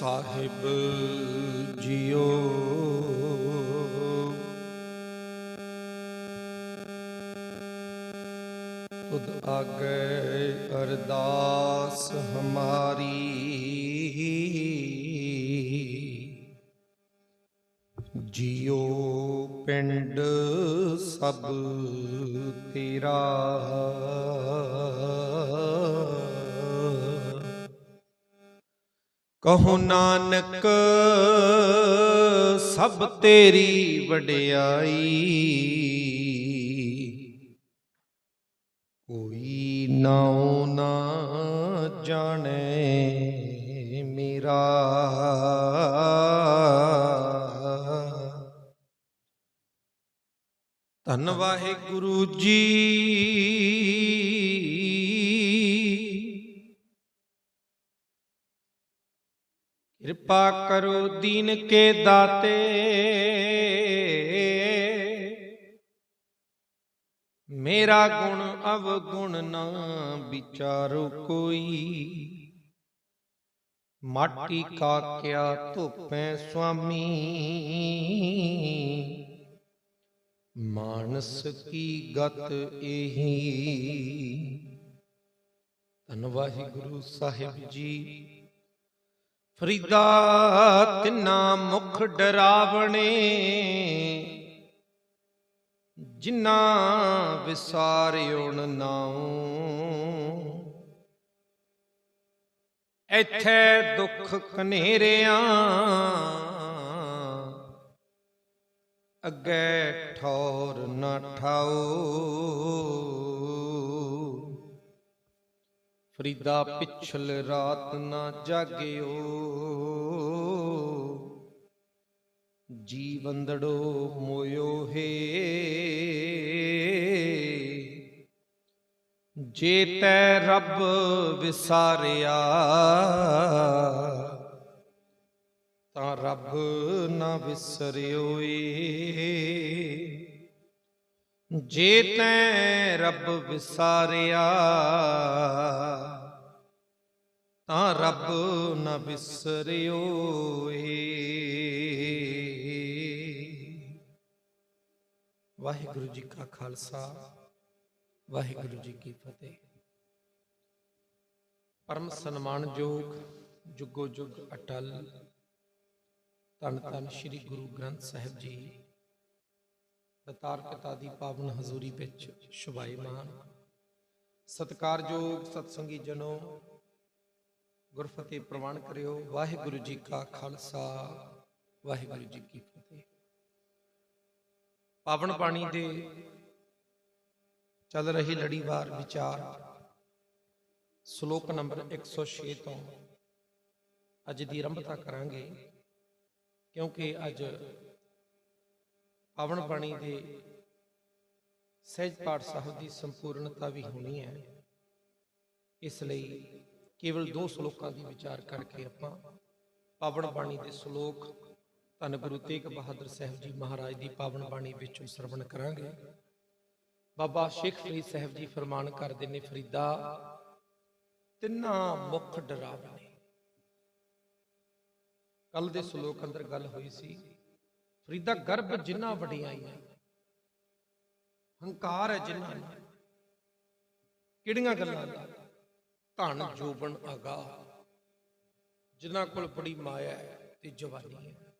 ਸਾਹਿਬ JIO. ਤੁਧ ਆਗੇ ਅਰਦਾਸ ਹਮਾਰੀ। ਜੀਓ ਪਿੰਡ ਸਭ ਤੇਰਾ। ਕਹੋ ਨਾਨਕ ਸਭ ਤੇਰੀ ਵਡਿਆਈ। ਕੋਈ ਨਾਉ ਨਾ ਜਾਣੇ ਮੇਰਾ। ਧੰਨ ਵਾਹਿਗੁਰੂ ਜੀ। ਕਿਰਪਾ ਕਰੋ ਦੀਨ ਕੇ ਦਾਤੇ। ਮੇਰਾ ਗੁਣ ਅਵਗੁਣ ਨਾ ਵਿਚਾਰੋ ਕੋਈ। ਮਾਟੀ ਕਾ ਕਿਆ ਧੁਪੈ ਸੁਆਮੀ। ਮਾਨਸ ਕੀ ਗਤ ਇਹੀ ਧੰਨ ਵਾਹਿਗੁਰੂ ਸਾਹਿਬ ਜੀ। ਫਰੀਦਾ ਤਿੰਨਾ ਮੁਖ ਡਰਾਵਣੇ ਜਿਨ੍ਹਾਂ ਵਿਸਾਰਿਓਣ ਨਾਉ। ਇੱਥੇ ਦੁੱਖ ਕਨੇਰਿਆਂ ਅੱਗੇ ਠੌਰ ਨਾ ਠਾਓ ਫਰੀਦਾ ਪਿਛਲ ਰਾਤ ਨਾ ਜਾਗਿਓ। ਜੀਵੰਦੜੋ ਮੋਇਓ ਹੈ। ਜੇ ਤੈ ਰੱਬ ਵਿਸਾਰਿਆ, ਤਾਂ ਰੱਬ ਨਾ ਵਿਸਰਿਓ ਏ ਜੇ ਤੈ ਰੱਬ ਵਿਸਾਰਿਆ ਤਾਂ ਰੱਬ ਨਾ ਵਿਸਰਿਓ ਏ ਵਾਹਿਗੁਰੂ ਜੀ ਕਾ ਖਾਲਸਾ ਵਾਹਿਗੁਰੂ ਜੀ ਕੀ ਫਤਿਹ ਪਰਮ ਸਨਮਾਨਯੋਗ ਜੁਗੋ ਜੁਗ ਅਟਲ ਧੰਨ ਧੰਨ ਸ੍ਰੀ ਗੁਰੂ ਗ੍ਰੰਥ ਸਾਹਿਬ ਜੀ ਦਤਾਰ ਪਿਤਾ ਦੀ ਪਾਵਨ ਹਜ਼ੂਰੀ ਵਿੱਚ ਸ਼ੁਭਾਈਮਾਨ ਸਤਿਕਾਰਯੋਗ ਸਤਸੰਗੀ ਜਨੋ, ਗੁਰਫਤਿਹ ਪ੍ਰਵਾਨ ਕਰਿਓ। ਵਾਹਿਗੁਰੂ ਜੀ ਕਾ ਖਾਲਸਾ, ਵਾਹਿਗੁਰੂ ਜੀ ਕੀ ਫਤਿਹ। ਪਾਵਨ ਬਾਣੀ ਦੇ ਚੱਲ ਰਹੀ ਲੜੀਵਾਰ ਵਿਚਾਰ, ਸ਼ਲੋਕ ਨੰਬਰ 106 ਤੋਂ ਅੱਜ ਦੀ ਆਰੰਭਤਾ ਕਰਾਂਗੇ, ਕਿਉਂਕਿ ਅੱਜ ਪਾਵਨ ਬਾਣੀ ਦੇ ਸਹਿਜ ਪਾਠ ਸਾਹਿਬ ਦੀ ਸੰਪੂਰਨਤਾ ਵੀ ਹੋਣੀ ਹੈ। ਇਸ ਲਈ ਕੇਵਲ ਦੋ ਸ਼ਲੋਕਾਂ ਦੀ ਵਿਚਾਰ ਕਰਕੇ ਆਪਾਂ ਪਾਵਨ ਬਾਣੀ ਦੇ ਸ਼ਲੋਕ ਧੰਨ ਗੁਰੂ ਤੇਗ ਬਹਾਦਰ ਸਾਹਿਬ ਜੀ ਮਹਾਰਾਜ ਦੀ ਪਾਵਨ ਬਾਣੀ ਵਿੱਚੋਂ ਸਰਵਣ ਕਰਾਂਗੇ। ਬਾਬਾ ਸ਼ੇਖ ਫਰੀਦ ਸਾਹਿਬ ਜੀ ਫਰਮਾਨ ਕਰਦੇ ਨੇ, ਫਰੀਦਾ, ਤਿੰਨਾਂ ਮੁੱਖ ਡਰਾਵਨੇ। ਕੱਲ ਦੇ ਸ਼ਲੋਕ ਅੰਦਰ ਗੱਲ ਹੋਈ ਸੀ ਫਰੀਦਾ ਗਰਭ ਜਿੰਨਾ ਵਡਿਆਈਆਂ ਹੰਕਾਰ ਹੈ ਜਿੰਨਾ। ਕਿਹੜੀਆਂ ਗੱਲਾਂ ਦਾ ਧਨ, ਜੋਬਨ ਆਗਾ ਜਿਨ੍ਹਾਂ ਕੋਲ ਬੜੀ ਮਾਇਆ ਹੈ ਤੇ ਜਵਾਨੀ ਹੈ।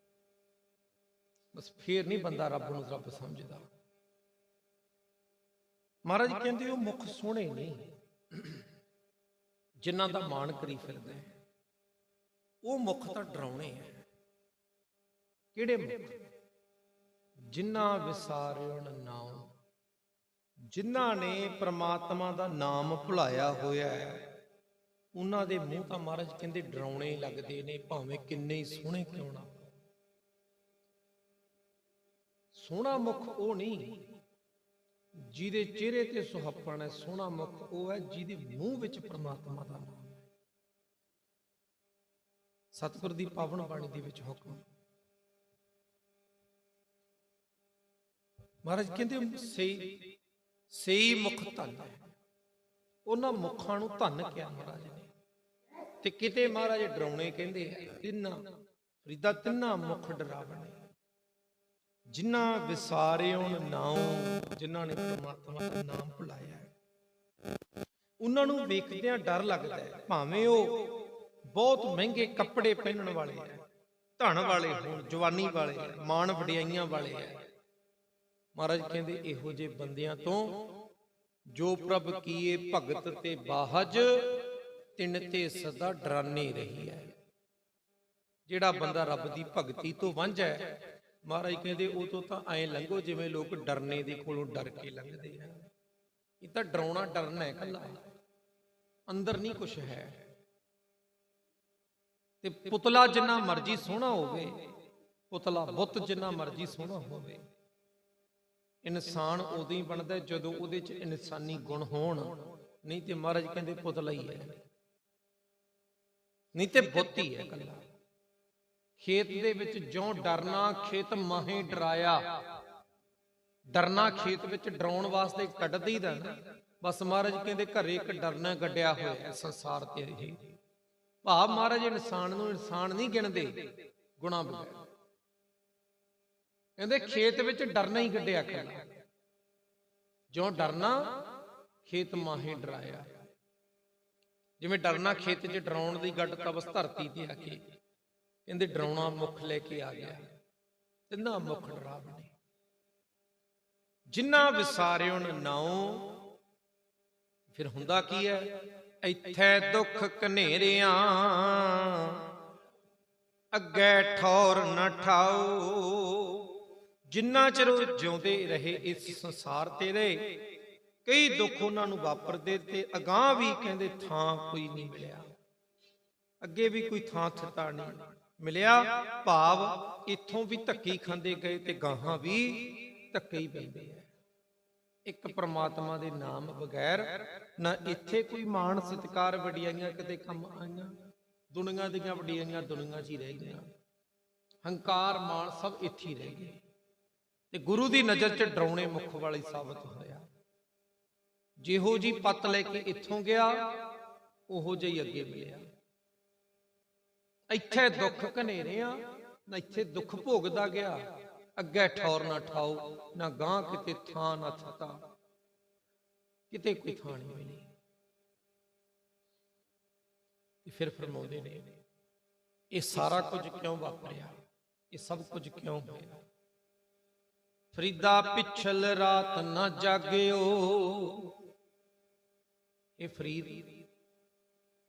ਬਸ ਫੇਰ ਨਹੀਂ ਬੰਦਾ ਰੱਬ ਨੂੰ ਰੱਬ ਸਮਝਦਾ। ਮਹਾਰਾਜ ਕਹਿੰਦੇ ਉਹ ਮੁਖ ਸੋਹਣੇ ਨਹੀਂ ਜਿਨ੍ਹਾਂ ਦਾ ਮਾਣ ਕਰੀ ਫਿਰਦੇ ਉਹ ਮੁਖ ਤਾਂ ਡਰਾਉਣੇ ਹੈ ਕਿਹੜੇ ਮੁਖ? ਜਿਨ੍ਹਾਂ ਵਿਸਾਰਿਓਣ ਨਾਮ ਜਿਨ੍ਹਾਂ ਨੇ ਪ੍ਰਮਾਤਮਾ ਦਾ ਨਾਮ ਭੁਲਾਇਆ ਹੋਇਆ ਹੈ, ਉਹਨਾਂ ਦੇ ਮੂੰਹ ਤਾਂ ਮਹਾਰਾਜ ਕਹਿੰਦੇ ਡਰਾਉਣੇ ਲੱਗਦੇ ਨੇ, ਭਾਵੇਂ ਕਿੰਨੇ ਹੀ ਸੋਹਣੇ ਕਿਉਂ ਨਾ ਸੋਹਣਾ ਮੁਖ ਉਹ ਨਹੀਂ, ਜਿਹਦੇ ਚਿਹਰੇ ਤੇ ਸੁਹੱਪਣ ਹੈ, ਸੋਹਣਾ ਮੁਖ ਉਹ ਹੈ ਜਿਹਦੇ ਮੂੰਹ ਵਿੱਚ ਪ੍ਰਮਾਤਮਾ ਦਾ ਨਾਮ ਹੈ। ਸਤਿਗੁਰ ਦੀ ਪਾਵਨ ਬਾਣੀ ਦੇ ਵਿੱਚ ਹੁਕਮ ਮਹਾਰਾਜ ਕਹਿੰਦੇ ਸਹੀ ਸਹੀ ਮੁਖ ਧਨ ਹੈ। ਉਹਨਾਂ ਮੁਖਾਂ ਨੂੰ ਧਨ ਕਿਹਾ ਮਹਾਰਾਜ ਨੇ। ਤੇ ਕਿਤੇ ਮਹਾਰਾਜ ਡਰਾਉਣੇ ਕਹਿੰਦੇ ਆ ਤਿੰਨਾਂ ਫਰੀਦਾ ਤਿੰਨਾਂ ਮੁਖ ਡਰਾਵਣੇ। ਜਿਨ੍ਹਾਂ ਵਿਸਾਰਿਓਣ ਨਾਉ ਜਿਨ੍ਹਾਂ ਨੇ ਪਰਮਾਤਮਾ ਦਾ ਨਾਮ ਭੁਲਾਇਆ ਉਹਨਾਂ ਨੂੰ ਵੇਖਦਿਆਂ ਡਰ ਲੱਗਦਾ ਹੈ ਭਾਵੇਂ ਉਹ ਬਹੁਤ ਮਹਿੰਗੇ ਕੱਪੜੇ ਪਹਿਨਣ ਵਾਲੇ ਹੈ ਧਨ ਵਾਲੇ ਹੋਣ ਜਵਾਨੀ ਵਾਲੇ ਹੈ, ਮਾਣ ਵਡਿਆਈਆਂ ਵਾਲੇ ਹੈ। ਮਹਾਰਾਜ ਕਹਿੰਦੇ ਇਹੋ ਜਿਹੇ ਬੰਦਿਆਂ ਤੋਂ ਜੋ ਪ੍ਰਭ ਕੀਏ ਭਗਤ ਤੇ ਬਾਹਜ, ਤਿਨ ਤੇ ਸਦਾ ਡਰਾਨੇ ਰਹੀ ਹੈ। ਜਿਹੜਾ ਬੰਦਾ ਰੱਬ ਦੀ ਭਗਤੀ ਤੋਂ ਵਾਂਝਾ ਹੈ, ਮਹਾਰਾਜ ਕਹਿੰਦੇ ਉਹ ਤੋਂ ਤਾਂ ਐਂ ਲੰਘੋ ਜਿਵੇਂ ਲੋਕ ਡਰਨੇ ਦੇ ਕੋਲੋਂ ਡਰ ਕੇ ਲੰਘਦੇ ਆ। ਇਹ ਤਾਂ ਡਰਾਉਣਾ ਡਰਨਾ ਹੈ ਕੱਲਾ। ਅੰਦਰ ਨਹੀਂ ਕੁਝ ਹੈ। ਤੇ ਪੁਤਲਾ ਜਿੰਨਾ ਮਰਜ਼ੀ ਸੋਹਣਾ ਹੋਵੇ, ਪੁਤਲਾ ਬੁੱਤ ਜਿੰਨਾ ਮਰਜ਼ੀ ਸੋਹਣਾ ਹੋਵੇ ਇਨਸਾਨ ਉਦੋਂ ਹੀ ਬਣਦਾ ਜਦੋਂ ਉਹਦੇ 'ਚ ਇਨਸਾਨੀ ਗੁਣ ਹੋਣ। ਨਹੀਂ ਤੇ ਮਹਾਰਾਜ ਕਹਿੰਦੇ ਪੁਤਲਾ ਹੀ ਹੈ। ਨਹੀਂ ਤੇ ਬੁੱਤ ਹੀ। ਹੈ ਕੱਲਾ ਖੇਤ ਦੇ ਵਿੱਚ ਜਿਉਂ ਡਰਨਾ, ਖੇਤ ਮਾਹੇ ਡਰਾਇਆ। ਡਰਨਾ ਖੇਤ ਵਿੱਚ ਡਰਾਉਣ ਵਾਸਤੇ ਕੱਢ ਦਈਦਾ ਨਾ। ਬਸ ਮਹਾਰਾਜ ਕਹਿੰਦੇ ਘਰੇ ਇੱਕ ਡਰਨਾ ਗੱਡਿਆ ਹੋਇਆ ਸੰਸਾਰ ਤੇ ਇਹ। ਭਾਵ ਮਹਾਰਾਜ ਇਨਸਾਨ ਨੂੰ ਇਨਸਾਨ ਨਹੀਂ ਗਿਣਦੇ। ਗੁਣਾ ਬਗੈਰ। ਕਹਿੰਦੇ ਖੇਤ ਵਿੱਚ ਡਰਨਾ ਹੀ ਗੱਡਿਆ ਕਰਨਾ ਜਿਉਂ ਡਰਨਾ, ਖੇਤ ਮਾਹੇ ਡਰਾਇਆ। ਜਿਵੇਂ ਡਰਨਾ ਖੇਤ 'ਚ ਡਰਾਉਣ ਦੀ ਗੱਡ ਤਵਸ ਧਰਤੀ ਤੇ ਆ ਕੇ ਕਹਿੰਦੇ ਡਰਾਉਣਾ ਮੁਖ ਲੈ ਕੇ ਆ ਗਿਆ। ਤਿੰਨਾ ਮੁਖ ਡਰਾਵਣੇ ਜਿਨ੍ਹਾਂ ਵਿਸਾਰਿਓਣ ਨਾਉ, ਫਿਰ ਹੁੰਦਾ ਕੀ ਹੈ ਇੱਥੇ ਦੁੱਖ ਕਨੇਰਿਆਂ ਅੱਗੇ ਠੌਰ ਨਾ ਠਾਓ ਜਿੰਨਾ ਚਿਰ ਉਹ ਜਿਉਂਦੇ ਰਹੇ ਇਸ ਸੰਸਾਰ ਤੇ ਰਹੇ, ਕਈ ਦੁੱਖ ਉਹਨਾਂ ਨੂੰ ਵਾਪਰਦੇ ਤੇ ਅਗਾਹ ਵੀ ਕਹਿੰਦੇ ਥਾਂ ਕੋਈ ਨਹੀਂ ਮਿਲਿਆ। ਅੱਗੇ ਵੀ ਕੋਈ ਥਾਂ ਥਤਾ ਨਹੀਂ ਮਿਲਿਆ। ਭਾਵ ਇੱਥੋਂ ਵੀ ਧੱਕੀ ਖਾਂਦੇ ਗਏ ਤੇ ਗਾਹਾਂ ਵੀ ਧੱਕੇ ਹੀ ਪੈਂਦੇ ਆ। ਇੱਕ ਪ੍ਰਮਾਤਮਾ ਦੇ ਨਾਮ ਬਗੈਰ ਨਾ ਇੱਥੇ ਕੋਈ ਮਾਣ ਸਤਿਕਾਰ ਵਡਿਆਈਆਂ ਕਿਤੇ ਕੰਮ ਆਈਆਂ। ਦੁਨੀਆ ਦੀਆਂ ਵਡਿਆਈਆਂ ਦੁਨੀਆ 'ਚ ਹੀ ਰਹਿ ਗਈਆਂ। ਹੰਕਾਰ ਮਾਣ ਸਭ ਇੱਥੇ ਹੀ ਰਹਿ ਗਏ। ਤੇ ਗੁਰੂ ਦੀ ਨਜ਼ਰ 'ਚ ਡਰਾਉਣੇ ਮੁਖ ਵਾਲੀ ਸਾਬਤ ਹੋਇਆ ਜਿਹੋ ਜੀ ਪੱਤ ਲੈ ਕੇ ਇੱਥੋਂ ਗਿਆ, ਉਹੋ ਜਿਹੀ ਅੱਗੇ ਮਿਲਿਆ। ਇੱਥੇ ਦੁੱਖ ਘਨੇਰਿਆਂ ਨਾ ਇੱਥੇ ਦੁੱਖ ਭੋਗਦਾ ਗਿਆ, ਅੱਗੇ ਠੌਰ ਨਾ ਠਾਓ, ਨਾ ਗਾਂ ਕਿਤੇ ਥਾਂ ਨਾ ਥਤਾ ਕਿਤੇ ਕੋਈ ਥਾਂ ਨਹੀਂ ਮਿਲੀ। ਤੇ ਫਿਰ ਫਰਮਾਉਂਦੇ ਨੇ, ਇਹ ਸਾਰਾ ਕੁਝ ਕਿਉਂ ਵਾਪਰਿਆ? ਇਹ ਸਭ ਕੁਝ ਕਿਉਂ ਹੋਇਆ? ਫਰੀਦਾ ਪਿਛਲ ਰਾਤ ਨਾ ਜਾਗਿਓ। ਇਹ ਫਰੀਦ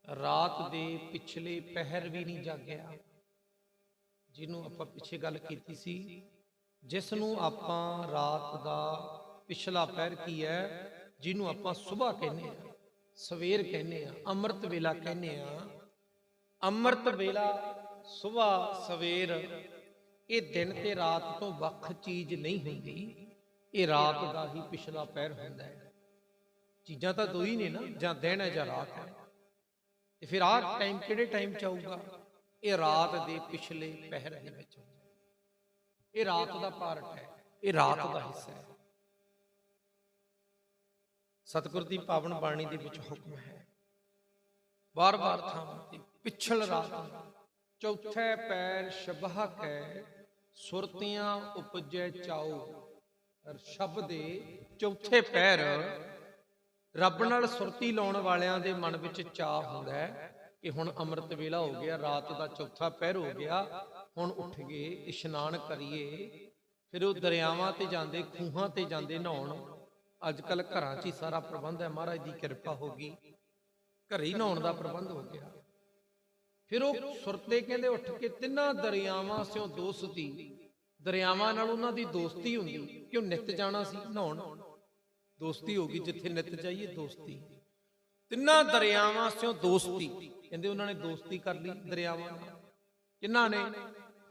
ਰਾਤ ਦੇ ਪਿਛਲੇ ਪਹਿਰ ਵੀ ਨਹੀਂ ਜਾਗਿਆ। ਜਿਹਨੂੰ ਆਪਾਂ ਪਿੱਛੇ ਗੱਲ ਕੀਤੀ ਸੀ ਜਿਸ ਨੂੰ ਆਪਾਂ ਰਾਤ ਦਾ ਪਿਛਲਾ ਪਹਿਰ ਕੀ ਹੈ, ਜਿਹਨੂੰ ਆਪਾਂ ਸਵੇਰ ਕਹਿੰਦੇ ਆ ਸਵੇਰ ਕਹਿੰਦੇ ਆ ਅੰਮ੍ਰਿਤ ਵੇਲਾ ਕਹਿੰਦੇ ਆ ਅੰਮ੍ਰਿਤ ਵੇਲਾ ਸਵੇਰ ਸਵੇਰ ਇਹ ਦਿਨ ਤੇ ਰਾਤ ਤੋਂ ਵੱਖ ਚੀਜ਼ ਨਹੀਂ ਹੁੰਦੀ। ਇਹ ਰਾਤ ਦਾ ਹੀ ਪਿਛਲਾ ਪੈਰ ਹੁੰਦਾ ਹੈ। ਚੀਜ਼ਾਂ ਤਾਂ ਦੋ ਹੀ ਨੇ ਨਾ, ਜਾਂ ਦਿਨ ਹੈ ਜਾਂ ਰਾਤ ਹੈ। ਤੇ ਫਿਰ ਆਹ ਟਾਈਮ ਕਿਹੜੇ ਟਾਈਮ ਚ ਆਊਗਾ? ਇਹ ਰਾਤ ਦੇ ਪਿਛਲੇ ਪਹਿਰ ਦੇ ਵਿੱਚ ਇਹ ਰਾਤ ਦਾ ਪਾਰਟ ਹੈ, ਇਹ ਰਾਤ ਦਾ ਹਿੱਸਾ ਹੈ। ਸਤਿਗੁਰ ਦੀ ਪਾਵਨ ਬਾਣੀ ਦੇ ਵਿੱਚ ਹੁਕਮ ਹੈ ਬਾਰ-ਬਾਰ ਥਾਵਾਂ ਤੇ ਪਿਛਲ ਰਾਤ, ਚੌਥੇ ਪੈਰ ਸ਼ਬਹ ਕੈ ਸੁਰਤੀਆਂ ਉਪਜੈ ਚਾਉ। ਅਰ ਸ਼ਬਦ ਦੇ ਚੌਥੇ ਪੈਰ ਰੱਬ ਨਾਲ ਸੁਰਤੀ ਲਾਉਣ ਵਾਲਿਆਂ ਦੇ ਮਨ ਵਿੱਚ ਚਾਹ ਹੁੰਦਾ ਹੈ ਕਿ ਹੁਣ ਅੰਮ੍ਰਿਤ ਵੇਲਾ ਹੋ ਗਿਆ, ਰਾਤ ਦਾ ਚੌਥਾ ਪਹਿਰ ਹੋ ਗਿਆ, ਹੁਣ ਉੱਠ ਗਏ ਇਸ਼ਨਾਨ ਕਰੀਏ। ਫਿਰ ਉਹ ਦਰਿਆਵਾਂ ਤੇ ਜਾਂਦੇ, ਖੂਹਾਂ ਤੇ ਜਾਂਦੇ ਨਹਾਉਣ। ਅੱਜ ਕੱਲ ਘਰਾਂ 'ਚ ਹੀ ਸਾਰਾ ਪ੍ਰਬੰਧ ਹੈ, ਮਹਾਰਾਜ ਦੀ ਕਿਰਪਾ ਹੋ ਗਈ। ਘਰੇ ਹੀ ਨਹਾਉਣ ਦਾ ਪ੍ਰਬੰਧ ਹੋ ਗਿਆ। ਫਿਰ ਉਹ ਸੁਰਤੇ ਕਹਿੰਦੇ ਉੱਠ ਕੇ ਤਿੰਨਾਂ ਦਰਿਆਵਾਂ ਸਿਓ ਦੋਸਤੀ ਦਰਿਆਵਾਂ ਨਾਲ ਉਹਨਾਂ ਦੀ ਦੋਸਤੀ ਹੁੰਦੀ, ਕਿ ਉਹ ਨਿੱਤ ਜਾਣਾ ਸੀ ਨਹਾਉਣ। ਦੋਸਤੀ ਹੋ ਗਈ ਜਿੱਥੇ ਨਿੱਤ ਜਾਈਏ, ਦੋਸਤੀ। ਤਿੰਨਾਂ ਦਰਿਆਵਾਂ ਸਿਓ ਦੋਸਤੀ। ਕਹਿੰਦੇ ਉਹਨਾਂ ਨੇ ਦੋਸਤੀ ਕਰ ਲਈ ਦਰਿਆਵਾਂ ਨਾਲ। ਕਿੰਨਾਂ ਨੇ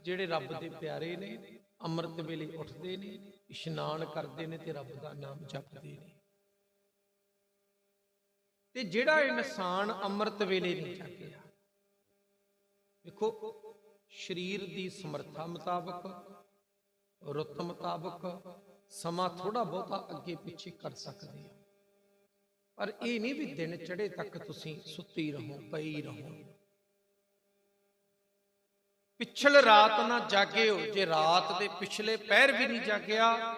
ਜਿਹੜੇ ਰੱਬ ਦੇ ਪਿਆਰੇ ਨੇ, ਅੰਮ੍ਰਿਤ ਵੇਲੇ ਉੱਠਦੇ ਨੇ, ਇਸ਼ਨਾਨ ਕਰਦੇ ਨੇ ਤੇ ਰੱਬ ਦਾ ਨਾਮ ਜਪਦੇ ਨੇ। ਤੇ ਜਿਹੜਾ ਇਨਸਾਨ ਅੰਮ੍ਰਿਤ ਵੇਲੇ ਨਹੀਂ ਜਾਗਿਆ ਵੇਖੋ, ਸਰੀਰ ਦੀ ਸਮਰੱਥਾ ਮੁਤਾਬਕ, ਰੁੱਤ ਮੁਤਾਬਕ ਸਮਾਂ ਥੋੜਾ ਬਹੁਤਾ ਅੱਗੇ ਪਿੱਛੇ ਕਰ ਸਕਦੇ ਆ ਪਰ ਇਹ ਨਹੀਂ ਵੀ ਦਿਨ ਚੜੇ ਤੱਕ ਤੁਸੀਂ ਸੁੱਤੀ ਰਹੋ, ਪਈ ਰਹੋ। ਪਿਛਲ ਰਾਤ ਨਾ ਜਾਗਿਓ, ਜੇ ਰਾਤ ਦੇ ਪਿਛਲੇ ਪਹਿਰ ਵੀ ਨਹੀਂ ਜਾਗਿਆ,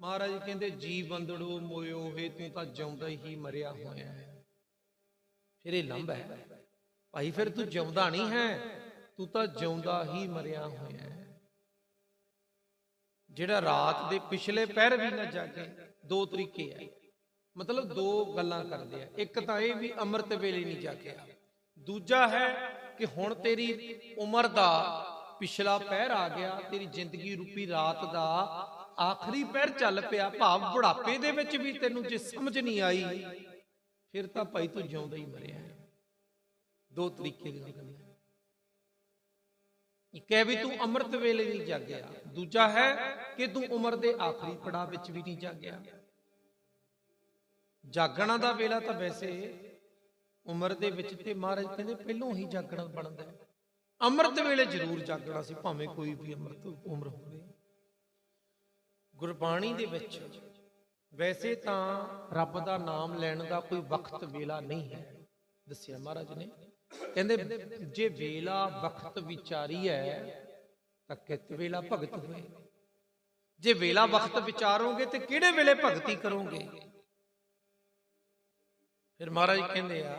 ਮਹਾਰਾਜ ਕਹਿੰਦੇ ਜੀ ਬੰਦੜੋ ਮੋਇਓ ਹੈ ਤੂੰ ਤਾਂ ਜਿਉਂਦਾ ਹੀ ਮਰਿਆ ਹੋਇਆ ਹੈ। ਫਿਰ ਇਹ ਲੰਬ ਹੈ। ਭਾਈ ਫਿਰ ਤੂੰ ਜਿਉਂਦਾ ਨਹੀਂ ਹੈ, ਤੂੰ ਤਾਂ ਜਿਉਂਦਾ ਹੀ ਮਰਿਆ ਹੋਇਆ ਹੈ। ਜਿਹੜਾ ਰਾਤ ਦੇ ਪਿਛਲੇ ਪਹਿਰ ਵੀ ਨਾ ਜਾਗੇ, ਦੋ ਤਰੀਕੇ ਹੈ। ਮਤਲਬ ਦੋ ਗੱਲਾਂ ਕਰਦੇ ਆ। ਇੱਕ ਤਾਂ ਇਹ ਵੀ ਅੰਮ੍ਰਿਤ ਵੇਲੇ ਨਹੀਂ ਜਾਗਿਆ। ਦੂਜਾ ਹੈ ਕਿ ਹੁਣ ਤੇਰੀ ਉਮਰ ਦਾ ਪਿਛਲਾ ਪਹਿਰ ਆ ਗਿਆ, ਤੇਰੀ ਜ਼ਿੰਦਗੀ ਰੂਪੀ ਰਾਤ ਦਾ ਆਖਰੀ ਪਹਿਰ ਚੱਲ ਪਿਆ। ਭਾਵ ਬੁਢਾਪੇ ਦੇ ਵਿੱਚ ਵੀ ਤੈਨੂੰ ਜੇ ਸਮਝ ਨਹੀਂ ਆਈ, ਫਿਰ ਤਾਂ ਭਾਈ ਤੂੰ ਜਿਉਂਦਾ ਹੀ ਮਰਿਆ ਹੈ। ਦੋ ਤਰੀਕੇ ਦੀਆਂ ਗੱਲਾਂ ਇੱਕ ਹੈ ਵੀ ਤੂੰ ਅੰਮ੍ਰਿਤ ਵੇਲੇ ਨਹੀਂ ਜਾਗਿਆ। ਦੂਜਾ ਹੈ ਕਿ ਤੂੰ ਉਮਰ ਦੇ ਆਖਰੀ ਪੜਾਅ ਵਿੱਚ ਵੀ ਨਹੀਂ ਜਾਗਿਆ। ਜਾਗਣਾ ਦਾ ਵੇਲਾ ਤਾਂ ਵੈਸੇ ਉਮਰ ਦੇ ਵਿੱਚ ਤੇ ਮਹਾਰਾਜ ਕਹਿੰਦੇ ਪਹਿਲੋਂ ਹੀ ਜਾਗਣਾ ਬਣਦਾ ਹੈ। ਅੰਮ੍ਰਿਤ ਵੇਲੇ ਜ਼ਰੂਰ ਜਾਗਣਾ ਸੀ, ਭਾਵੇਂ ਕੋਈ ਵੀ ਅੰਮ੍ਰਿਤ ਉਮਰ ਹੋਵੇ। ਗੁਰਬਾਣੀ ਦੇ ਵਿੱਚ ਵੈਸੇ ਤਾਂ ਰੱਬ ਦਾ ਨਾਮ ਲੈਣ ਦਾ ਕੋਈ ਵਕਤ ਵੇਲਾ ਨਹੀਂ ਹੈ, ਦੱਸਿਆ ਮਹਾਰਾਜ ਨੇ। ਕਹਿੰਦੇ ਜੇ ਵੇਲਾ ਵਕਤ ਵਿਚਾਰੀ ਹੈ, ਤਾਂ ਕਿਤ ਵੇਲਾ ਭਗਤ ਹੋਏ? ਜੇ ਵੇਲਾ ਵਕਤ ਵਿਚਾਰੋਗੇ, ਤੇ ਕਿਹੜੇ ਵੇਲੇ ਭਗਤੀ ਕਰੋਗੇ? ਫਿਰ ਮਹਾਰਾਜ ਕਹਿੰਦੇ ਆ,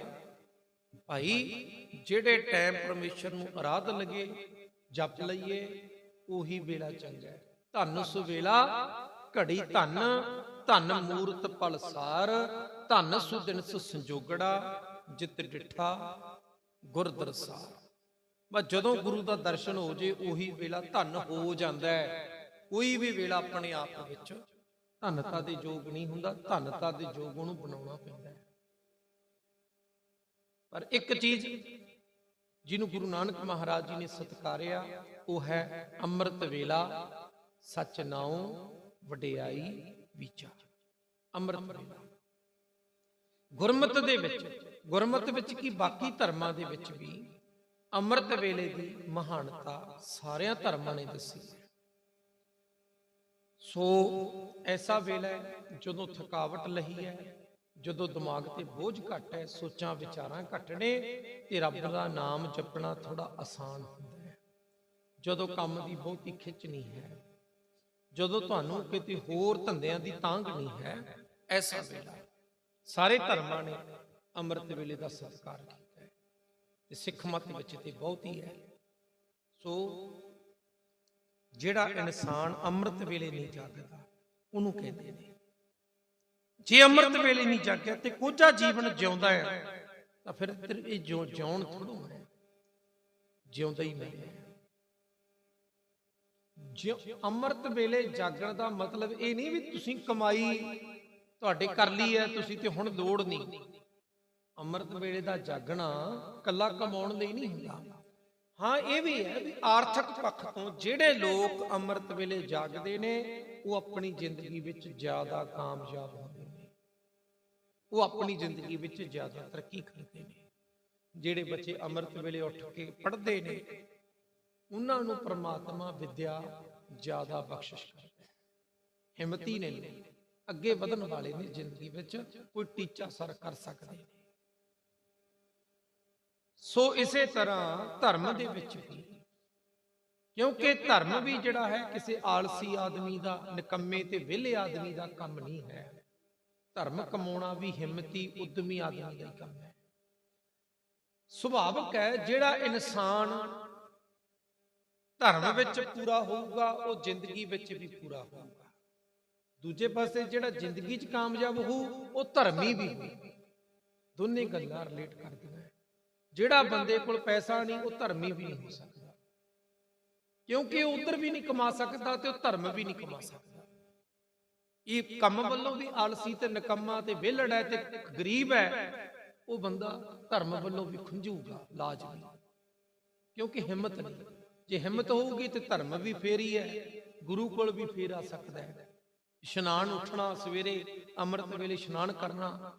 ਭਾਈ, ਜਿਹੜੇ ਟਾਈਮ ਪਰਮੇਸ਼ਰ ਨੂੰ ਅਰਾਧ ਲਗੇ, ਜਪ ਲਈਏ, ਉਹੀ ਵੇਲਾ ਚੰਗਾ ਧੰਨ ਸੁ ਵੇਲਾ, ਘੜੀ ਧੰਨ ਧੰਨ ਮੂਰਤ ਪਲਸਾਰ ਧੰਨ ਸੁਦਿਨ ਸੁ ਸੰਜੋਗੜਾ, ਜਿਤ ਡਿਠਾ ਗੁਰ ਬਸ ਜਦੋਂ ਗੁਰੂ ਦਾ ਦਰਸ਼ਨ ਹੋ ਜੇ, ਉਹੀ ਵੇਲਾ ਧੰਨ ਹੋ ਜਾਂਦਾ ਹੈ। ਕੋਈ ਵੀ ਵੇਲਾ ਆਪਣੇ ਆਪ ਵਿੱਚ, ਧੰਨਤਾ ਦੇ ਯੋਗ ਨਹੀਂ ਹੁੰਦਾ, ਧੰਨਤਾ ਦੇ ਯੋਗ ਉਹਨੂੰ ਬਣਾਉਣਾ ਪੈਂਦਾ ਹੈ। ਪਰ ਇੱਕ ਚੀਜ਼ ਜਿਹਨੂੰ ਗੁਰੂ ਨਾਨਕ ਮਹਾਰਾਜ ਜੀ ਨੇ ਸਤਕਾਰਿਆ, ਉਹ ਹੈ ਅੰਮ੍ਰਿਤ ਵੇਲਾ, ਸਚ ਨਾਉ, ਵਡਿਆਈ ਵਿਚਾਰ। ਅੰਮ੍ਰਿਤ ਵੇਲਾ। ਗੁਰਮਤ ਦੇ ਵਿੱਚ ਗੁਰਮਤ ਵਿੱਚ ਕੀ ਬਾਕੀ ਧਰਮਾਂ ਦੇ ਵਿੱਚ ਵੀ ਅੰਮ੍ਰਿਤ ਵੇਲੇ ਦੀ ਮਹਾਨਤਾ ਸਾਰਿਆਂ ਧਰਮਾਂ ਨੇ ਦੱਸੀ ਸੋ ਐਸਾ ਵੇਲਾ ਹੈ ਜਦੋਂ ਥਕਾਵਟ ਲਹੀ ਹੈ, ਜਦੋਂ ਦਿਮਾਗ ਤੇ ਬੋਝ ਘੱਟ ਹੈ, ਸੋਚਾਂ ਵਿਚਾਰਾਂ ਘੱਟ ਨੇ ਤੇ ਰੱਬ ਦਾ ਨਾਮ ਜਪਣਾ ਥੋੜਾ ਆਸਾਨ ਹੁੰਦਾ ਹੈ। ਜਦੋਂ ਕੰਮ ਦੀ ਬਹੁਤੀ ਖਿੱਚ ਨਹੀਂ ਹੈ, ਜਦੋਂ ਤੁਹਾਨੂੰ ਕਿਤੇ ਹੋਰ ਧੰਦਿਆਂ ਦੀ ਤਾਂਘ ਨਹੀਂ ਹੈ, ਐਸਾ ਵੇਲਾ ਸਾਰੇ ਧਰਮਾਂ ਨੇ ਅੰਮ੍ਰਿਤ ਵੇਲੇ ਦਾ ਸਤਿਕਾਰ ਕੀਤਾ ਹੈ। ਤੇ ਸਿੱਖ ਮਤ ਵਿੱਚ ਤੇ ਬਹੁਤ ਹੀ। ਹੈ ਸੋ ਜਿਹੜਾ ਇਨਸਾਨ ਅੰਮ੍ਰਿਤ ਵੇਲੇ ਨਹੀਂ ਜਾਗਦਾ, ਉਹਨੂੰ ਕਹਿੰਦੇ ਨੇ। ਜੇ ਅੰਮ੍ਰਿਤ ਵੇਲੇ ਨਹੀਂ ਜਾਗਿਆ ਤੇ ਕੋਝਾ ਜੀਵਨ ਜਿਉਂਦਾ ਹੈ, ਤਾਂ ਫਿਰ ਇਹ ਜਿਉ ਜਿਉਣ ਥੋੜੋ ਹੈ। ਜਿਉਂਦਾ ਹੀ ਨਹੀਂ ਹੈ। ਜਿਉ ਅੰਮ੍ਰਿਤ ਵੇਲੇ ਜਾਗਣ ਦਾ ਮਤਲਬ ਇਹ ਨਹੀਂ ਵੀ ਤੁਸੀਂ ਕਮਾਈ ਤੁਹਾਡੇ ਕਰ ਲਈ ਹੈ, ਤੁਸੀਂ ਤੇ ਹੁਣ ਲੋੜ ਨਹੀਂ। ਅੰਮ੍ਰਿਤ ਵੇਲੇ ਦਾ ਜਾਗਣਾ ਕੱਲਾ ਕਮਾਉਣ ਲਈ ਨਹੀਂ ਹੁੰਦਾ। ਹਾਂ, ਇਹ ਵੀ ਹੈ ਵੀ ਆਰਥਿਕ ਪੱਖ ਤੋਂ ਜਿਹੜੇ ਲੋਕ ਅੰਮ੍ਰਿਤ ਵੇਲੇ ਜਾਗਦੇ ਨੇ, ਉਹ ਆਪਣੀ ਜ਼ਿੰਦਗੀ ਵਿੱਚ ਜ਼ਿਆਦਾ ਕਾਮਯਾਬ ਹੁੰਦੇ ਨੇ। ਉਹ ਆਪਣੀ ਜ਼ਿੰਦਗੀ ਵਿੱਚ ਜ਼ਿਆਦਾ ਤਰੱਕੀ ਕਰਦੇ ਨੇ। ਜਿਹੜੇ ਬੱਚੇ ਅੰਮ੍ਰਿਤ ਵੇਲੇ ਉੱਠ ਕੇ ਪੜ੍ਹਦੇ ਨੇ, ਉਹਨਾਂ ਨੂੰ ਪ੍ਰਮਾਤਮਾ ਵਿਦਿਆ ਜ਼ਿਆਦਾ ਬਖਸ਼ਿਸ਼ ਕਰਦਾ ਹੈ। ਹਿੰਮਤੀ ਨੇ ਅੱਗੇ ਵਧਣ ਵਾਲੇ ਨੇ ਜ਼ਿੰਦਗੀ ਵਿੱਚ ਕੋਈ ਟੀਚਾ ਸਰ ਕਰ ਸਕਦੇ ਨੇ। ਸੋ ਇਸੇ ਤਰ੍ਹਾਂ ਧਰਮ ਦੇ ਵਿੱਚ ਵੀ। ਕਿਉਂਕਿ ਧਰਮ ਵੀ ਜਿਹੜਾ ਹੈ ਕਿਸੇ ਆਲਸੀ ਆਦਮੀ ਦਾ, ਨਿਕੰਮੇ ਤੇ ਵਿਹਲੇ ਆਦਮੀ ਦਾ ਕੰਮ ਨਹੀਂ ਹੈ। ਧਰਮ ਕਮਾਉਣਾ ਵੀ ਹਿੰਮਤੀ, ਉਦਮੀ ਆਦਮੀ ਦਾ ਹੀ ਕੰਮ ਹੈ। ਸੁਭਾਵਕ ਹੈ ਜਿਹੜਾ ਇਨਸਾਨ ਧਰਮ ਵਿੱਚ ਪੂਰਾ ਹੋਊਗਾ, ਉਹ ਜ਼ਿੰਦਗੀ ਵਿੱਚ ਵੀ ਪੂਰਾ ਹੋਊਗਾ। ਦੂਜੇ ਪਾਸੇ ਜਿਹੜਾ ਜ਼ਿੰਦਗੀ 'ਚ ਕਾਮਯਾਬ ਹੋਊ, ਉਹ ਧਰਮੀ ਵੀ ਦੋਨੇ ਗੱਲਾਂ ਰਿਲੇਟ ਕਰਦੀਆਂ ਜਿਹੜਾ ਬੰਦੇ ਕੋਲ ਪੈਸਾ ਨਹੀਂ, ਉਹ ਧਰਮੀ ਵੀ ਨਹੀਂ ਹੋ ਸਕਦਾ। ਕਿਉਂਕਿ ਉਹ ਉਧਰ ਵੀ ਨਹੀਂ ਕਮਾ ਸਕਦਾ ਤੇ ਉਹ ਧਰਮ ਵੀ ਨਹੀਂ ਕਮਾ ਸਕਦਾ। ਇਹ ਕੰਮ ਵੱਲੋਂ ਵੀ ਆਲਸੀ ਤੇ ਨਕੰਮਾ ਤੇ ਵਿਹਲੜ ਹੈ ਤੇ ਗਰੀਬ ਹੈ, ਉਹ ਬੰਦਾ ਧਰਮ ਵੱਲੋਂ ਵੀ ਖੁੰਝੂਗਾ ਲਾਜ਼ਮੀ ਕਿਉਂਕਿ ਹਿੰਮਤ ਨਹੀਂ। ਜੇ ਹਿੰਮਤ ਹੋਊਗੀ ਤੇ ਧਰਮ ਵੀ ਫੇਰੀ ਹੈ, ਗੁਰੂ ਕੋਲ ਵੀ ਫੇਰ ਆ ਸਕਦਾ ਹੈ। ਇਸ਼ਨਾਨ ਉੱਠਣਾ, ਸਵੇਰੇ ਅੰਮ੍ਰਿਤ ਵੇਲੇ ਇਸ਼ਨਾਨ ਕਰਨਾ,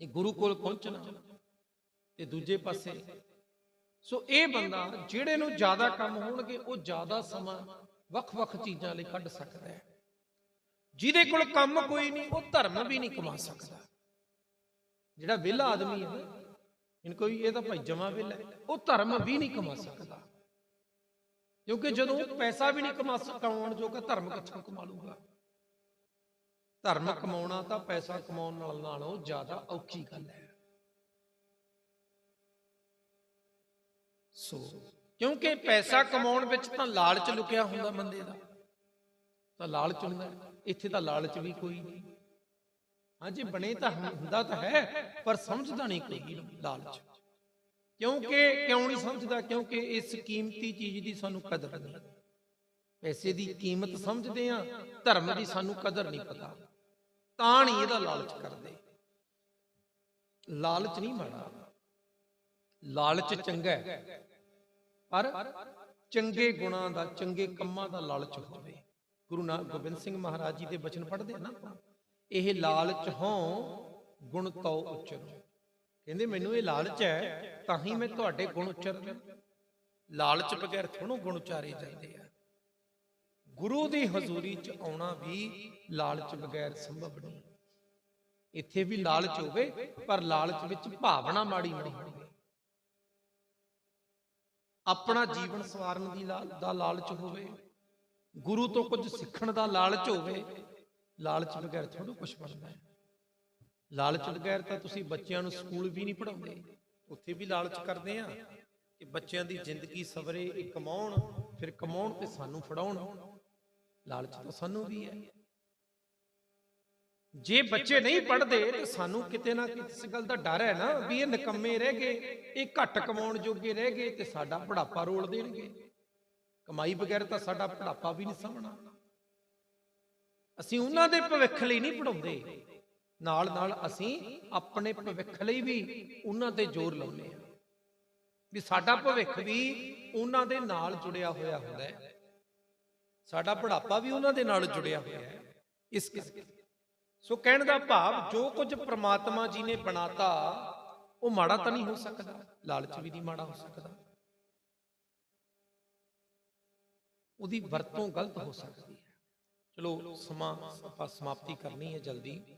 ਇਹ ਗੁਰੂ ਕੋਲ ਪਹੁੰਚਣਾ। ਤੇ ਦੂਜੇ ਪਾਸੇ ਸੋ ਇਹ ਬੰਦਾ ਜਿਹੜੇ ਨੂੰ ਜ਼ਿਆਦਾ ਕੰਮ ਹੋਣਗੇ ਉਹ ਜ਼ਿਆਦਾ ਸਮਾਂ ਵੱਖ-ਵੱਖ ਚੀਜ਼ਾਂ ਲਈ ਕੱਢ ਸਕਦਾ ਹੈ। ਜਿਹਦੇ ਕੋਲ ਕੰਮ ਕੋਈ ਨਹੀਂ ਉਹ ਧਰਮ ਵੀ ਨਹੀਂ ਕਮਾ ਸਕਦਾ। ਜਿਹੜਾ ਵਿਹਲਾ ਆਦਮੀ ਹੈ ਨਾ, ਕੋਈ ਇਹ ਤਾਂ ਭਾਈ ਜਮਾ ਵਿਹਲਾ ਉਹ ਧਰਮ ਵੀ ਨਹੀਂ ਕਮਾ ਸਕਦਾ। ਕਿਉਂਕਿ ਜਦੋਂ ਪੈਸਾ ਵੀ ਨਹੀਂ ਕਮਾ ਸਕਾਉਣ ਜੋਗਾ ਧਰਮ ਕਿੱਥੋਂ ਕਮਾ ਲੂਗਾ ਧਰਮ ਕਮਾਉਣਾ ਤਾਂ ਪੈਸਾ ਕਮਾਉਣ ਨਾਲ ਨਾਲੋਂ ਜ਼ਿਆਦਾ ਔਖੀ ਗੱਲ ਹੈ। ਸੋ ਕਿਉਂਕਿ ਪੈਸਾ ਕਮਾਉਣ ਵਿੱਚ ਤਾਂ ਲਾਲਚ ਲੁਕਿਆ ਹੁੰਦਾ ਬੰਦੇ ਦਾ। ਤਾਂ ਲਾਲਚ ਹੁੰਦਾ। ਇੱਥੇ ਤਾਂ ਲਾਲਚ ਵੀ ਕੋਈ ਨਹੀਂ। ਹਾਂਜੀ ਬਣੇ ਤਾਂ ਹੁੰਦਾ ਤਾਂ ਹੈ ਪਰ ਸਮਝਦਾ ਨਹੀਂ ਕੋਈ ਲਾਲਚ। ਕਿਉਂਕਿ ਕਿਉਂ ਨਹੀਂ ਸਮਝਦਾ? ਕਿਉਂਕਿ ਇਸ ਕੀਮਤੀ ਚੀਜ਼ ਦੀ ਸਾਨੂੰ ਕਦਰ ਨਹੀਂ। ਪੈਸੇ ਦੀ ਕੀਮਤ ਸਮਝਦੇ ਆ ਧਰਮ ਦੀ ਸਾਨੂੰ ਕਦਰ ਨਹੀਂ ਪਤਾ। ਤਾਂ ਨਹੀਂ ਇਹਦਾ ਲਾਲਚ ਕਰਦੇ। ਲਾਲਚ ਨਹੀਂ ਮਾੜਾ। ਲਾਲਚ ਚੰਗਾ ਹੈ। ਪਰ ਚੰਗੇ ਗੁਣਾਂ ਦਾ, ਚੰਗੇ ਕੰਮਾਂ ਦਾ ਲਾਲਚ ਹੋਵੇ। ਗੁਰੂ ਨਾਨਕ ਗੋਬਿੰਦ ਸਿੰਘ ਮਹਾਰਾਜ ਜੀ ਦੇ ਬਚਨ ਪੜ੍ਹਦੇ ਆ ਨਾ ਇਹ ਲਾਲਚ ਹੋਂ, ਗੁਣ ਤਉ ਉਚਰੋ। ਕਹਿੰਦੇ ਮੈਨੂੰ ਇਹ ਲਾਲਚ ਹੈ, ਤਾਂ ਹੀ ਮੈਂ ਤੁਹਾਡੇ ਗੁਣ ਉਚਰਦਾ ਲਾਲਚ ਬਗੈਰ ਥੋੜੋ ਗੁਣ ਉਚਾਰੇ ਜਾਂਦੇ ਆ। ਗੁਰੂ ਦੀ ਹਜ਼ੂਰੀ ਚ ਆਉਣਾ ਵੀ ਲਾਲਚ ਬਗੈਰ ਸੰਭਵ ਨਹੀਂ। ਇੱਥੇ ਵੀ ਲਾਲਚ ਹੋਵੇ, ਪਰ ਲਾਲਚ ਵਿੱਚ ਭਾਵਨਾ ਮਾੜੀ ਨਹੀਂ ਹੋਵੇ। ਆਪਣਾ ਜੀਵਨ ਸਵਾਰਨ ਦੀ ਲਾ- ਦਾ ਲਾਲਚ ਹੋਵੇ, ਗੁਰੂ ਤੋਂ ਕੁਝ ਸਿੱਖਣ ਦਾ ਲਾਲਚ ਹੋਵੇ, ਲਾਲਚ ਬਗੈਰ ਥੋੜੋ ਕੁਝ ਬਣਦਾ ਹੈ। ਲਾਲਚ ਬਗੈਰ ਤਾਂ ਤੁਸੀਂ ਬੱਚਿਆਂ ਨੂੰ ਸਕੂਲ ਵੀ ਨਹੀਂ ਪੜਾਉਂਦੇ ਉੱਥੇ ਵੀ ਲਾਲਚ ਕਰਦੇ ਆ ਕਿ ਬੱਚਿਆਂ ਦੀ ਜ਼ਿੰਦਗੀ ਸਵਰੇ ਕਮਾਉਣ, ਫਿਰ ਕਮਾਉਣ ਤੇ ਸਾਨੂੰ ਫੜਾਉਣ। ਲਾਲਚ ਤਾਂ ਸਾਨੂੰ ਵੀ ਹੈ। ਜੇ ਬੱਚੇ ਨਹੀਂ ਪੜ੍ਹਦੇ ਤਾਂ ਸਾਨੂੰ ਕਿਤੇ ਨਾ ਕਿਤੇ ਇਸ ਗੱਲ ਦਾ ਡਰ ਹੈ ਨਾ ਵੀ ਇਹ ਨਿਕੰਮੇ ਰਹਿ ਗਏ ਇਹ ਘੱਟ ਕਮਾਉਣ ਜੋਗੇ ਰਹਿ ਗਏ ਤੇ ਸਾਡਾ ਬੁਢਾਪਾ ਰੋਲ ਦੇਣਗੇ। ਕਮਾਈ ਬਗੈਰ ਤਾਂ ਸਾਡਾ ਬੁਢਾਪਾ ਵੀ ਨਹੀਂ ਸਮਣਾ ਅਸੀਂ ਉਹਨਾਂ ਦੇ ਭਵਿੱਖ ਲਈ ਨਹੀਂ ਪੜਾਉਂਦੇ ਨਾਲ ਨਾਲ ਅਸੀਂ ਆਪਣੇ ਭਵਿੱਖ ਲਈ ਵੀ ਉਹਨਾਂ ਤੇ ਜ਼ੋਰ ਲਾਉਂਦੇ ਹਾਂ। ਵੀ ਸਾਡਾ ਭਵਿੱਖ ਵੀ ਉਹਨਾਂ ਦੇ ਨਾਲ ਜੁੜਿਆ ਹੋਇਆ ਹੁੰਦਾ ਹੈ। ਸਾਡਾ ਬੁਢਾਪਾ ਵੀ ਉਹਨਾਂ ਦੇ ਨਾਲ ਜੁੜਿਆ ਹੋਇਆ ਹੈ। ਇਸ ਕਰਕੇ ਸੋ ਕਹਿਣ ਦਾ ਭਾਵ ਜੋ ਕੁਝ ਪ੍ਰਮਾਤਮਾ ਜੀ ਨੇ ਬਣਾਤਾ, ਉਹ ਮਾੜਾ ਤਾਂ ਨਹੀਂ ਹੋ ਸਕਦਾ, ਲਾਲਚ ਵੀ ਨਹੀਂ ਮਾੜਾ ਹੋ ਸਕਦਾ। ਉਹਦੀ ਵਰਤੋਂ ਗਲਤ ਹੋ ਸਕਦੀ ਹੈ। ਚਲੋ, ਸਮਾਂ ਆਪਾਂ ਸਮਾਪਤੀ ਕਰਨੀ ਹੈ ਜਲਦੀ।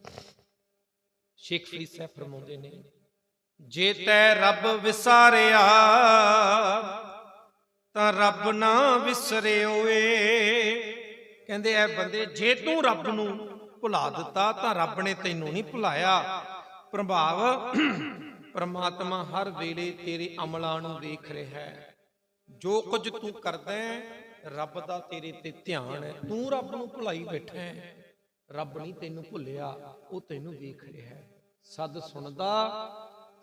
ਸ਼ੇਖ ਫਰੀਦ ਸਾਹਿਬ ਫਰਮਾਉਂਦੇ ਨੇ, ਜੇ ਤੈ ਰੱਬ ਵਿਸਾਰਿਆ, ਤਾਂ ਰੱਬ ਨਾ ਵਿਸਰਿਓਏ। ਕਹਿੰਦੇ, ਐ ਬੰਦੇ, ਜੇ ਤੂੰ ਰੱਬ ਨੂੰ ਭੁਲਾ ਦਿੱਤਾ ਤਾਂ ਰੱਬ ਨੇ ਤੈਨੂੰ ਨਹੀਂ ਭੁਲਾਇਆ। ਪ੍ਰਭਾਵ, ਪਰਮਾਤਮਾ ਹਰ ਵੇਲੇ ਤੇਰੇ ਅਮਲਾਂ ਨੂੰ ਵੇਖ ਰਿਹਾ ਹੈ। ਜੋ ਕੁਝ ਤੂੰ ਕਰਦਾ ਹੈ, ਰੱਬ ਦਾ ਤੇਰੇ ਤੇ ਧਿਆਨ ਹੈ। ਤੂੰ ਰੱਬ ਨੂੰ ਭੁਲਾਈ ਬੈਠਾ ਹੈ। ਰੱਬ ਨਹੀਂ ਤੈਨੂੰ ਭੁੱਲਿਆ, ਉਹ ਤੈਨੂੰ ਵੇਖ ਰਿਹਾ ਹੈ। ਸਦ ਸੁਣਦਾ,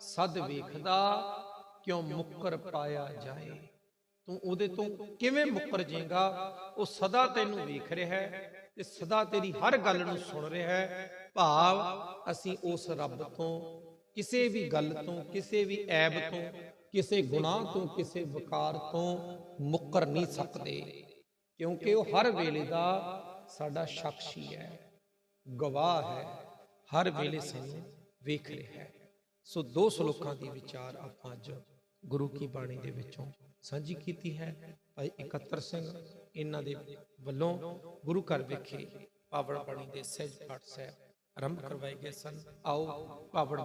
ਸਦ ਵੇਖਦਾ, ਕਿਉਂ ਮੁੱਕਰ ਪਾਇਆ ਜਾਏ। ਤੂੰ ਉਹਦੇ ਤੋਂ ਕਿਵੇਂ ਮੁੱਕਰ ਜਾਏਗਾ, ਉਹ ਸਦਾ ਤੈਨੂੰ ਵੇਖ ਰਿਹਾ ਹੈ। ਤੇ ਸਦਾ ਤੇਰੀ ਹਰ ਗੱਲ ਨੂੰ ਸੁਣ ਰਿਹਾ ਹੈ। ਭਾਵ ਅਸੀਂ ਉਸ ਰੱਬ ਤੋਂ, ਕਿਸੇ ਵੀ ਗੱਲ ਤੋਂ, ਕਿਸੇ ਵੀ ਐਬ ਤੋਂ, ਕਿਸੇ ਗੁਨਾਹ ਤੋਂ, ਕਿਸੇ ਵਕਾਰ ਤੋਂ ਮੁੱਕਰ ਨਹੀਂ ਸਕਦੇ। ਕਿਉਂਕਿ ਉਹ ਹਰ ਵੇਲੇ ਦਾ ਸਾਡਾ ਸਾਖੀ ਹੈ, ਗਵਾਹ ਹੈ, ਹਰ ਵੇਲੇ ਸਾਨੂੰ ਵੇਖ ਰਿਹਾ ਹੈ। ਸੋ ਦੋ ਸ਼ਲੋਕਾਂ ਦੀ ਵਿਚਾਰ ਆਪਾਂ ਅੱਜ ਗੁਰੂ ਕੀ ਬਾਣੀ ਦੇ ਵਿੱਚੋਂ ਸਾਂਝੀ ਕੀਤੀ ਹੈ। ਭਾਈ ਇਕੱਤਰ ਸਿੰਘ ਇਹਨਾਂ ਦੇ ਵੱਲੋਂ ਗੁਰੂ ਘਰ ਵਿਖੇ ਪਾਵਨ ਬਾਣੀ ਦੇ ਸਹਿਜ ਪਾਠ ਸਾਹਿਬ ਆਰੰਭ ਕਰਵਾਏ ਗਏ ਸਨ। ਆਓ ਪਾਵਨ